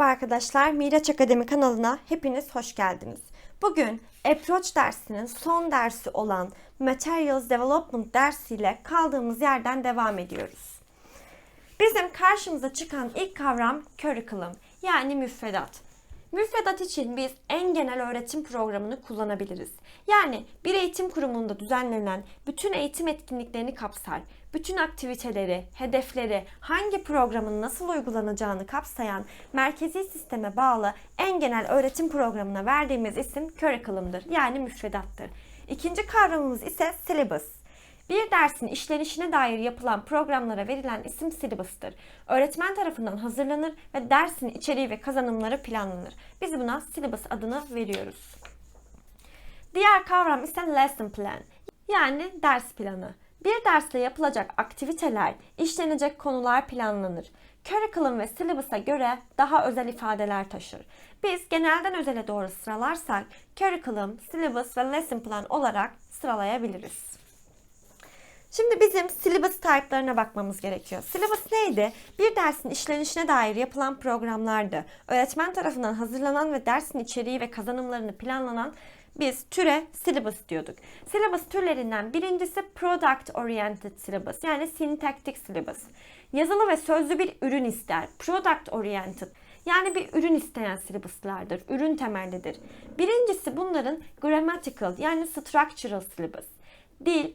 Merhaba arkadaşlar, Miraç Akademi kanalına hepiniz hoş geldiniz. Bugün Approach dersinin son dersi olan Materials Development dersiyle kaldığımız yerden devam ediyoruz. Bizim karşımıza çıkan ilk kavram curriculum yani müfredat. Müfredat için biz en genel öğretim programını kullanabiliriz. Yani bir eğitim kurumunda düzenlenen bütün eğitim etkinliklerini kapsar. Bütün aktiviteleri, hedefleri, hangi programın nasıl uygulanacağını kapsayan merkezi sisteme bağlı en genel öğretim programına verdiğimiz isim curriculum'dır. Yani müfredattır. İkinci kavramımız ise syllabus. Bir dersin işlenişine dair yapılan programlara verilen isim syllabus'tır. Öğretmen tarafından hazırlanır ve dersin içeriği ve kazanımları planlanır. Biz buna syllabus adını veriyoruz. Diğer kavram ise lesson plan yani ders planı. Bir derste yapılacak aktiviteler, işlenecek konular planlanır. Curriculum ve syllabus'a göre daha özel ifadeler taşır. Biz genelden özele doğru sıralarsak curriculum, syllabus ve lesson plan olarak sıralayabiliriz. Şimdi bizim syllabus type'larına bakmamız gerekiyor. Syllabus neydi? Bir dersin işlenişine dair yapılan programlardı. Öğretmen tarafından hazırlanan ve dersin içeriği ve kazanımlarını planlanan biz türe syllabus diyorduk. Syllabus türlerinden birincisi product oriented syllabus yani sintaktik syllabus. Yazılı ve sözlü bir ürün ister. Product oriented yani bir ürün isteyen syllabuslardır. Ürün temellidir. Birincisi bunların grammatical yani structural syllabus. Dil,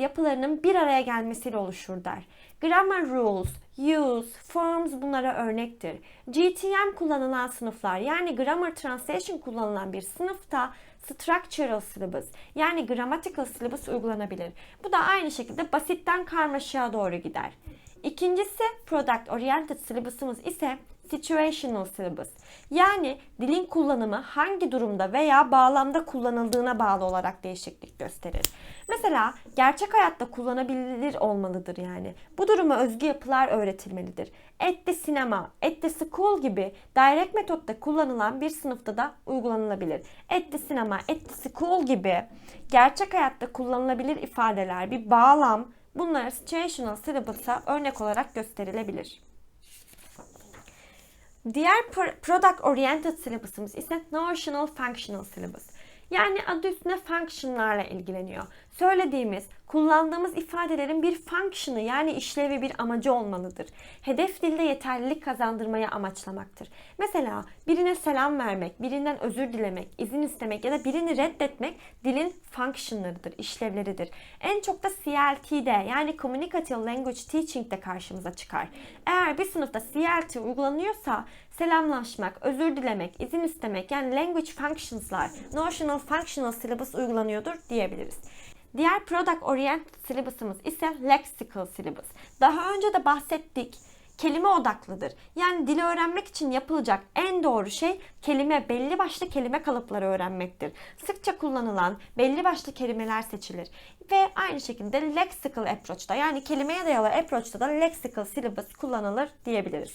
yapılarının bir araya gelmesiyle oluşur der. Grammar rules, use, forms bunlara örnektir. GTM kullanılan sınıflar yani grammar translation kullanılan bir sınıfta structural syllabus yani grammatical syllabus uygulanabilir. Bu da aynı şekilde basitten karmaşığa doğru gider. İkincisi product oriented syllabus'ımız ise situational syllabus. Yani dilin kullanımı hangi durumda veya bağlamda kullanıldığına bağlı olarak değişiklik gösterir. Mesela gerçek hayatta kullanabilir olmalıdır yani. Bu duruma özgü yapılar öğretilmelidir. At the cinema, at the school gibi direct metotta kullanılan bir sınıfta da uygulanılabilir. At the cinema, at the school gibi gerçek hayatta kullanılabilir ifadeler, bir bağlam bunlar situational syllabus'a örnek olarak gösterilebilir. Diğer product oriented syllabus'ımız ise notional functional syllabus. Yani adı üstünde function'larla ilgileniyor. Söylediğimiz, kullandığımız ifadelerin bir function'ı yani işlevi bir amacı olmalıdır. Hedef dilde yeterlilik kazandırmaya amaçlamaktır. Mesela birine selam vermek, birinden özür dilemek, izin istemek ya da birini reddetmek dilin function'larıdır, işlevleridir. En çok da CLT'de yani Communicative Language Teaching'de karşımıza çıkar. Eğer bir sınıfta CLT uygulanıyorsa selamlaşmak, özür dilemek, izin istemek yani language functions'lar, notional functional syllabus uygulanıyordur diyebiliriz. Diğer product oriented syllabus'ımız ise lexical syllabus. Daha önce de bahsettik kelime odaklıdır. Yani dili öğrenmek için yapılacak en doğru şey kelime, belli başlı kelime kalıpları öğrenmektir. Sıkça kullanılan belli başlı kelimeler seçilir. Ve aynı şekilde lexical approach'ta yani kelimeye dayalı approach'ta da lexical syllabus kullanılır diyebiliriz.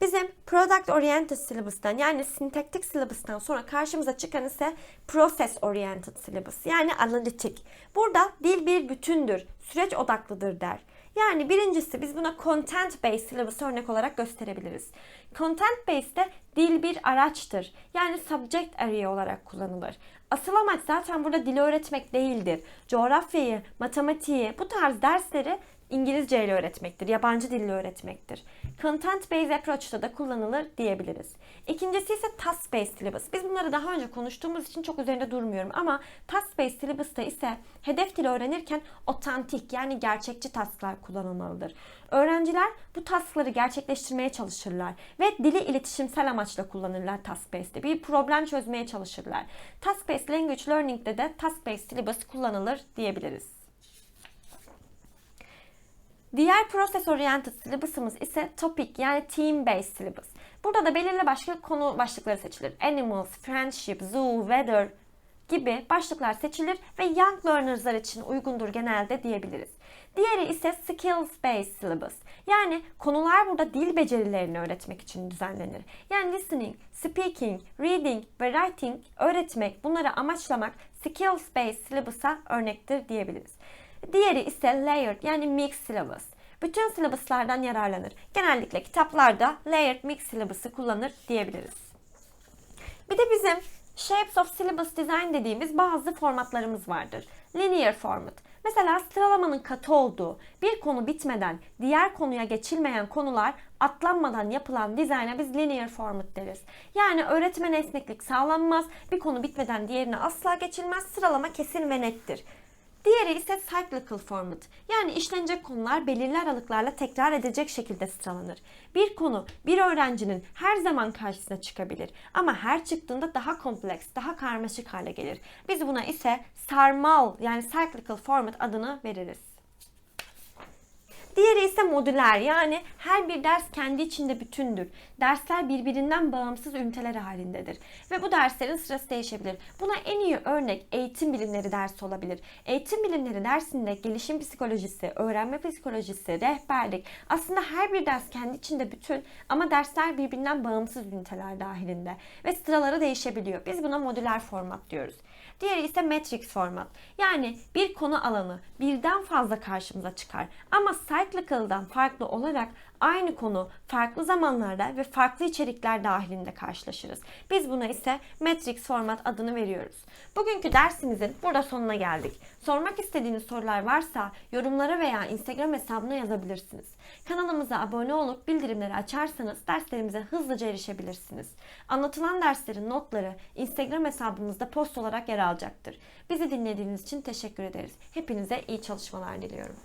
Bizim Product Oriented Syllabus'tan yani sintaktik syllabus'tan sonra karşımıza çıkan ise Process Oriented Syllabus yani analitik. Burada dil bir bütündür, süreç odaklıdır der. Yani birincisi biz buna content based syllabus örnek olarak gösterebiliriz. Content based'de dil bir araçtır. Yani subject area olarak kullanılır. Asıl amaç zaten burada dili öğretmek değildir. Coğrafyayı, matematiği, bu tarz dersleri İngilizce ile öğretmektir, yabancı dille öğretmektir. Content based approach'ta da kullanılır diyebiliriz. İkincisi ise task based syllabus. Biz bunları daha önce konuştuğumuz için çok üzerinde durmuyorum ama task based syllabus'ta ise hedef dili öğrenirken otantik yani gerçekçi tasklar kullanılmalıdır. Öğrenciler bu taskları gerçekleştirmeye çalışırlar ve dili iletişimsel amaçla kullanırlar task based'de. Bir problem çözmeye çalışırlar. Task based language learning'de de task based syllabus kullanılır diyebiliriz. Diğer process oriented syllabus'ımız ise topic yani team based syllabus. Burada da belirli başka konu başlıkları seçilir. Animals, friendship, zoo, weather gibi başlıklar seçilir ve young learners'lar için uygundur genelde diyebiliriz. Diğeri ise skills based syllabus. Yani konular burada dil becerilerini öğretmek için düzenlenir. Yani listening, speaking, reading ve writing öğretmek, bunları amaçlamak skills based syllabus'a örnektir diyebiliriz. Diğeri ise layered yani mixed syllabus. Bütün syllabuslardan yararlanır. Genellikle kitaplarda layered mix syllabus'ı kullanır diyebiliriz. Bir de bizim Shapes of Syllabus Design dediğimiz bazı formatlarımız vardır. Linear format. Mesela sıralamanın katı olduğu, bir konu bitmeden diğer konuya geçilmeyen konular atlanmadan yapılan dizayna biz linear format deriz. Yani öğretmen esneklik sağlanmaz, bir konu bitmeden diğerine asla geçilmez, sıralama kesin ve nettir. Diğeri ise cyclical format. Yani işlenecek konular belirli aralıklarla tekrar edecek şekilde sıralanır. Bir konu bir öğrencinin her zaman karşısına çıkabilir ama her çıktığında daha kompleks, daha karmaşık hale gelir. Biz buna ise sarmal yani cyclical format adını veririz. Diğeri ise modüler yani her bir ders kendi içinde bütündür. Dersler birbirinden bağımsız üniteler halindedir. Ve bu derslerin sırası değişebilir. Buna en iyi örnek eğitim bilimleri dersi olabilir. Eğitim bilimleri dersinde gelişim psikolojisi, öğrenme psikolojisi, rehberlik aslında her bir ders kendi içinde bütün ama dersler birbirinden bağımsız üniteler dahilinde. Ve sıraları değişebiliyor. Biz buna modüler format diyoruz. Diğeri ise matrix format. Yani bir konu alanı birden fazla karşımıza çıkar. Ama cyclical'dan farklı olarak aynı konu farklı zamanlarda ve farklı içerikler dahilinde karşılaşırız. Biz buna ise matrix format adını veriyoruz. Bugünkü dersimizin burada sonuna geldik. Sormak istediğiniz sorular varsa yorumlara veya Instagram hesabına yazabilirsiniz. Kanalımıza abone olup bildirimleri açarsanız derslerimize hızlıca erişebilirsiniz. Anlatılan derslerin notları Instagram hesabımızda post olarak yer alacaktır. Bizi dinlediğiniz için teşekkür ederiz. Hepinize iyi çalışmalar diliyorum.